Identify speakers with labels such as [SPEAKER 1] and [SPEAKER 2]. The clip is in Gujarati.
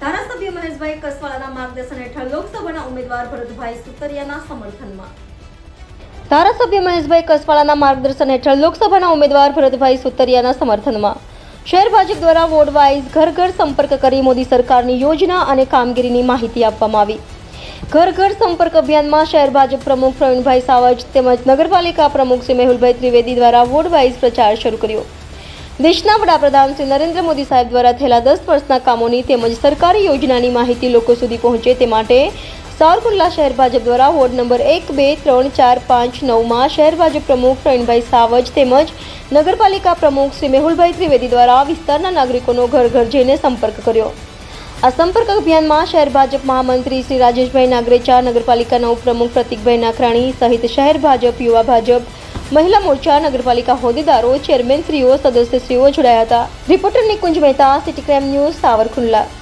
[SPEAKER 1] ધારાસભ્ય મહેશભાઈ કસવાળાના માર્ગદર્શન હેઠળ લોકસભાના ઉમેદવાર ભરતભાઈ સુતરિયાના સમર્થનમાં. ધારાસભ્ય મહેશભાઈ કસવાલાના માર્ગદર્શન હેઠળ લોકસભાના ઉમેદવાર ભરતભાઈ સુતરિયાના સમર્થનમાં. શહેર ભાજપ દ્વારા વોર્ડ વાઇઝ ઘર ઘર સંપર્ક કરી મોદી સરકારની યોજના અને કામગીરીની માહિતી આપવામાં આવી. ઘર ઘર સંપર્ક અભિયાનમાં શહેર ભાજપ પ્રમુખ પ્રવીણભાઈ સાવજ તેમજ નગરપાલિકા પ્રમુખ શ્રી મેહુલભાઈ ત્રિવેદી દ્વારા વોર્ડ વાઇઝ પ્રચાર શરૂ કર્યો. દેશના વડાપ્રધાન શ્રી નરેન્દ્ર મોદી સાહેબ દ્વારા થયેલા દસ વર્ષના કામોની તેમજ સરકારી યોજનાની માહિતી લોકો સુધી પહોંચે તે માટે સાવરકુંડલા શહેર ભાજપ દ્વારા વોર્ડ નંબર એક, બે, ત્રણ, ચાર, પાંચ, નવમાં શહેર ભાજપ પ્રમુખ પ્રવીણભાઈ સાવજ તેમજ નગરપાલિકા પ્રમુખ શ્રી મેહુલભાઈ ત્રિવેદી દ્વારા વિસ્તારના નાગરિકોનો ઘર ઘર જઈને સંપર્ક કર્યો. આ સંપર્ક અભિયાનમાં શહેર ભાજપ મહામંત્રી શ્રી રાજેશભાઈ નાગરેચા, નગરપાલિકાના ઉપપ્રમુખ પ્રતિકભાઈ નાખરાણી સહિત શહેર ભાજપ, યુવા ભાજપ મહિલા મોરચા નગરપાલિકા હોદ્દેદારો ચેરમેનશ્રીઓ સદસ્યશ્રીઓ જોડાયા હતા. Reporter Nikunj Mehta, city crime news, Savarkundla.